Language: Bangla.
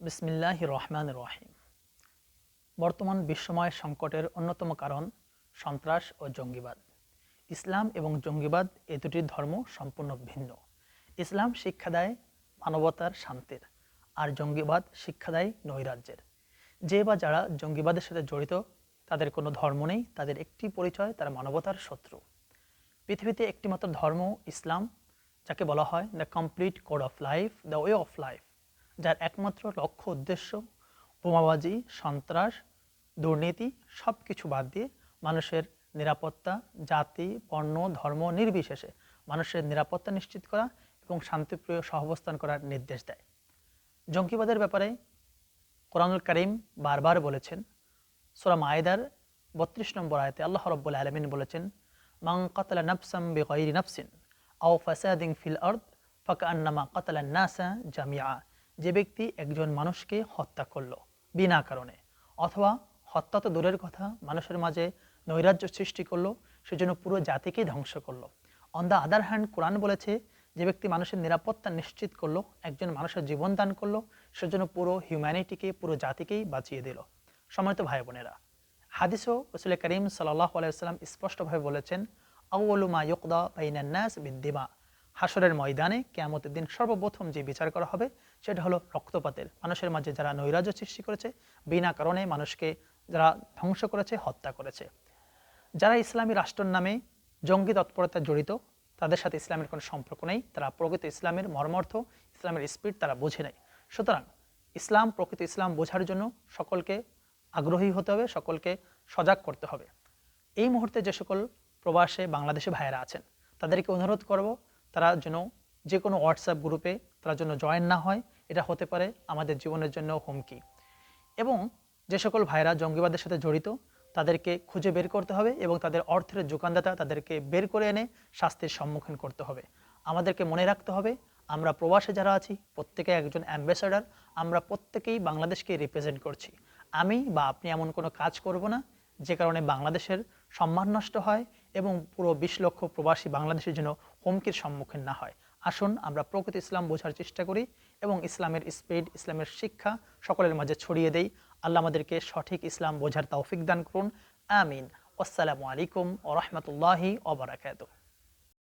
বিসমিল্লাহ রহমান রহিম বর্তমান বিশ্বময় সংকটের অন্যতম কারণ সন্ত্রাস ও জঙ্গিবাদ। ইসলাম এবং জঙ্গিবাদ এ দুটি ধর্ম সম্পূর্ণ ভিন্ন। ইসলাম শিক্ষা দেয় মানবতার শান্তির আর জঙ্গিবাদ শিক্ষা দেয় নৈরাজ্যের। যে বা যারা জঙ্গিবাদের সাথে জড়িত, তাদের কোনো ধর্ম নেই, তাদের একটি পরিচয় তারা মানবতার শত্রু। পৃথিবীতে একটিমাত্র ধর্ম ইসলাম, যাকে বলা হয় the complete code of life the way of life যার একমাত্র লক্ষ্য উদ্দেশ্য বোমাবাজি, সন্ত্রাস, দুর্নীতি সব কিছু বাদ দিয়ে মানুষের নিরাপত্তা, জাতি বর্ণ ধর্ম নির্বিশেষে মানুষের নিরাপত্তা নিশ্চিত করা এবং শান্তিপ্রিয় সহাবস্থান করার নির্দেশ দেয়। জঙ্গিবাদের ব্যাপারে কোরআনুল করিম বারবার বলেছেন, সোরা মায়েদার বত্রিশ নম্বর আয়তে আল্লাহ রব্বুল আলমিন বলেছেন মাং কাতলা নফসাম বেগৈরি নফসিন আও ফাসাদিং ফিল আর্দ ফাকা আন্নামা কাতলা নাসা জামিয়া যে ব্যক্তি একজন মানুষকে হত্যা করল বিনা কারণে অথবা হত্যা তো দূরের কথা, মানুষের মাঝে নৈরাজ্য সৃষ্টি করল, সেজন্য পুরো জাতিকেই ধ্বংস করল। অন দ্য আদার হ্যান্ড কোরআন বলেছে যে ব্যক্তি মানুষের নিরাপত্তা নিশ্চিত করল, একজন মানুষের জীবন দান করল, সেজন্য পুরো হিউম্যানিটিকে পুরো জাতিকেই বাঁচিয়ে দিল। সম্মানিত ভাই বোনেরা, হাদিসও রসুল করিম সাল্লাহ আলাইসাল্লাম স্পষ্টভাবে বলেছেন আউলুমা ইকদা বাইনান্নাস বিদ্দিমা। হাসরের ময়দানে কেয়ামতের দিন সর্বপ্রথম যে বিচার করা হবে, সেটা হলো রক্তপাতের। মানুষের মাঝে যারা নৈরাজ্য সৃষ্টি করেছে, বিনা কারণে মানুষকে যারা ধ্বংস করেছে, হত্যা করেছে। যারা ইসলামী রাষ্ট্রের নামে জঙ্গি তৎপরতা জড়িত, তাদের সাথে ইসলামের কোনো সম্পর্ক নেই। তারা প্রকৃত ইসলামের মর্মার্থ, ইসলামের স্পিড তারা বোঝে নেয়। সুতরাং ইসলাম, প্রকৃত ইসলাম বোঝার জন্য সকলকে আগ্রহী হতে হবে, সকলকে সজাগ করতে হবে। এই মুহূর্তে যে সকল প্রবাসে বাংলাদেশে ভাইয়েরা আছেন, তাদেরকে অনুরোধ করব তারা যেন যে কোনো হোয়াটসঅ্যাপ গ্রুপে তারা যেন জয়েন না হয়, এটা হতে পারে আমাদের জীবনের জন্য হুমকি। এবং যে সকল ভাইরা জঙ্গিবাদের সাথে জড়িত, তাদেরকে খুঁজে বের করতে হবে এবং তাদের অর্থের যোগানদাতা তাদেরকে বের করে এনে শাস্তির সম্মুখীন করতে হবে। আমাদেরকে মনে রাখতে হবে, আমরা প্রবাসে যারা আছি, প্রত্যেকে একজন অ্যাম্বাসাডার আমরা প্রত্যেকেই বাংলাদেশকে রিপ্রেজেন্ট করছি। আমি বা আপনি এমন কোনো কাজ করব না, যে কারণে বাংলাদেশের সম্মান নষ্ট হয় এবং পুরো বিশ লক্ষ প্রবাসী বাংলাদেশের জন্য হুমকির সম্মুখীন না হয়। আসুন, আমরা প্রকৃত ইসলাম বোঝার চেষ্টা করি এবং ইসলামের স্পিড, ইসলামের শিক্ষা সকলের মাঝে ছড়িয়ে দেই। আল্লাহ আমাদেরকে সঠিক ইসলাম বোঝার তৌফিক দান করুন। আমিন। আসসালামু আলাইকুম ও রহমতুল্লাহি ওবরাকাতুহ